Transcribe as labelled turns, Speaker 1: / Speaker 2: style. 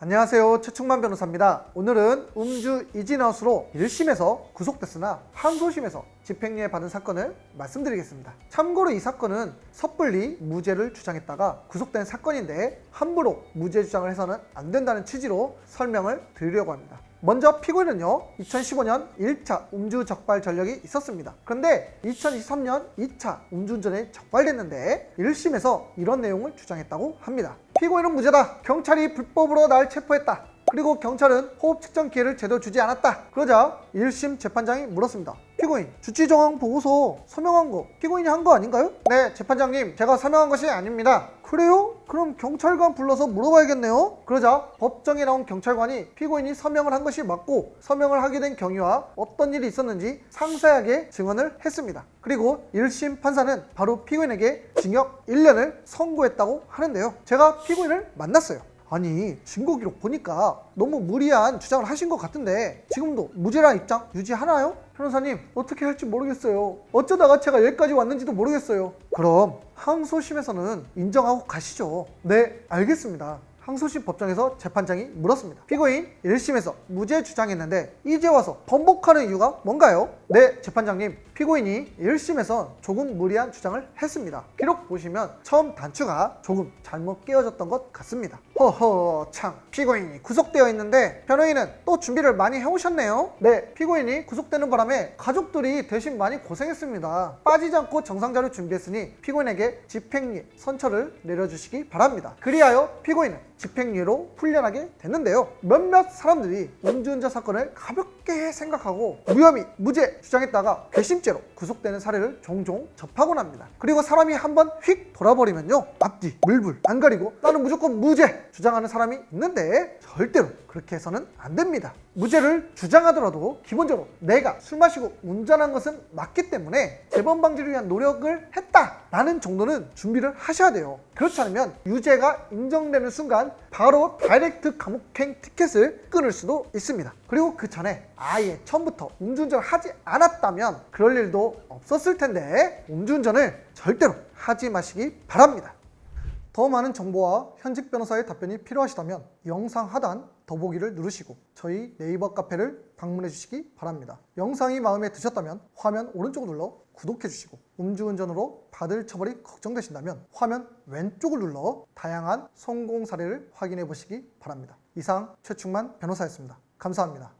Speaker 1: 안녕하세요. 최충만 변호사입니다. 오늘은 음주 이진아웃으로 1심에서 구속됐으나 항소심에서 집행유예 받은 사건을 말씀드리겠습니다. 참고로 이 사건은 섣불리 무죄를 주장했다가 구속된 사건인데 함부로 무죄 주장을 해서는 안 된다는 취지로 설명을 드리려고 합니다. 먼저 피고인은요 2015년 1차 음주 적발 전력이 있었습니다. 그런데 2023년 2차 음주운전에 적발됐는데 1심에서 이런 내용을 주장했다고 합니다. 피고인은 무죄다. 경찰이 불법으로 날 체포했다. 그리고 경찰은 호흡 측정 기회를 제대로 주지 않았다. 그러자 1심 재판장이 물었습니다 피고인 주치 정황 보고서 서명한 거 피고인이 한 거 아닌가요? 네 재판장님 제가 서명한 것이 아닙니다 그래요? 그럼 경찰관 불러서 물어봐야겠네요. 그러자 법정에 나온 경찰관이 피고인이 서명을 한 것이 맞고 서명을 하게 된 경위와 어떤 일이 있었는지 상세하게 증언을 했습니다. 그리고 1심 판사는 바로 피고인에게 징역 1년을 선고했다고 하는데요. 제가 피고인을 만났어요. 아니 증거 기록 보니까 너무 무리한 주장을 하신 것 같은데 지금도 무죄란 입장 유지하나요? 변호사님 어떻게 할지 모르겠어요. 어쩌다가 제가 여기까지 왔는지도 모르겠어요. 그럼 항소심에서는 인정하고 가시죠. 네 알겠습니다 항소심 법정에서 재판장이 물었습니다 피고인 1심에서 무죄 주장했는데 이제 와서 번복하는 이유가 뭔가요? 네 재판장님 피고인이 1심에서 조금 무리한 주장을 했습니다. 기록 보시면 처음 단추가 조금 잘못 끼워졌던 것 같습니다. 허허 참 피고인이 구속되어 있는데 변호인은 또 준비를 많이 해오셨네요. 네 피고인이 구속되는 바람에 가족들이 대신 많이 고생했습니다. 빠지지 않고 정상자료 준비했으니 피고인에게 집행유예 선처를 내려주시기 바랍니다. 그리하여 피고인은 집행유예로 풀려나게 됐는데요. 몇몇 사람들이 음주운전 사건을 가볍게 생각하고 무혐의, 무죄 주장했다가 괘씸죄로 구속되는 사례를 종종 접하곤 합니다. 그리고 사람이 한번 휙 돌아버리면요. 앞뒤, 물불 안 가리고 나는 무조건 무죄 주장하는 사람이 있는데 절대로 그렇게 해서는 안 됩니다. 무죄를 주장하더라도 기본적으로 내가 술 마시고 운전한 것은 맞기 때문에 재범 방지를 위한 노력을 했다라는 정도는 준비를 하셔야 돼요. 그렇지 않으면 유죄가 인정되는 순간 바로 다이렉트 감옥행 티켓을 끊을 수도 있습니다. 그리고 그 전에 아예 처음부터 음주운전을 하지 않았다면 그럴 일도 없었을 텐데 음주운전을 절대로 하지 마시기 바랍니다. 더 많은 정보와 현직 변호사의 답변이 필요하시다면 영상 하단 더보기를 누르시고 저희 네이버 카페를 방문해 주시기 바랍니다. 영상이 마음에 드셨다면 화면 오른쪽 눌러 구독해 주시고 음주운전으로 받을 처벌이 걱정되신다면 화면 왼쪽을 눌러 다양한 성공 사례를 확인해 보시기 바랍니다. 이상 최충만 변호사였습니다. 감사합니다.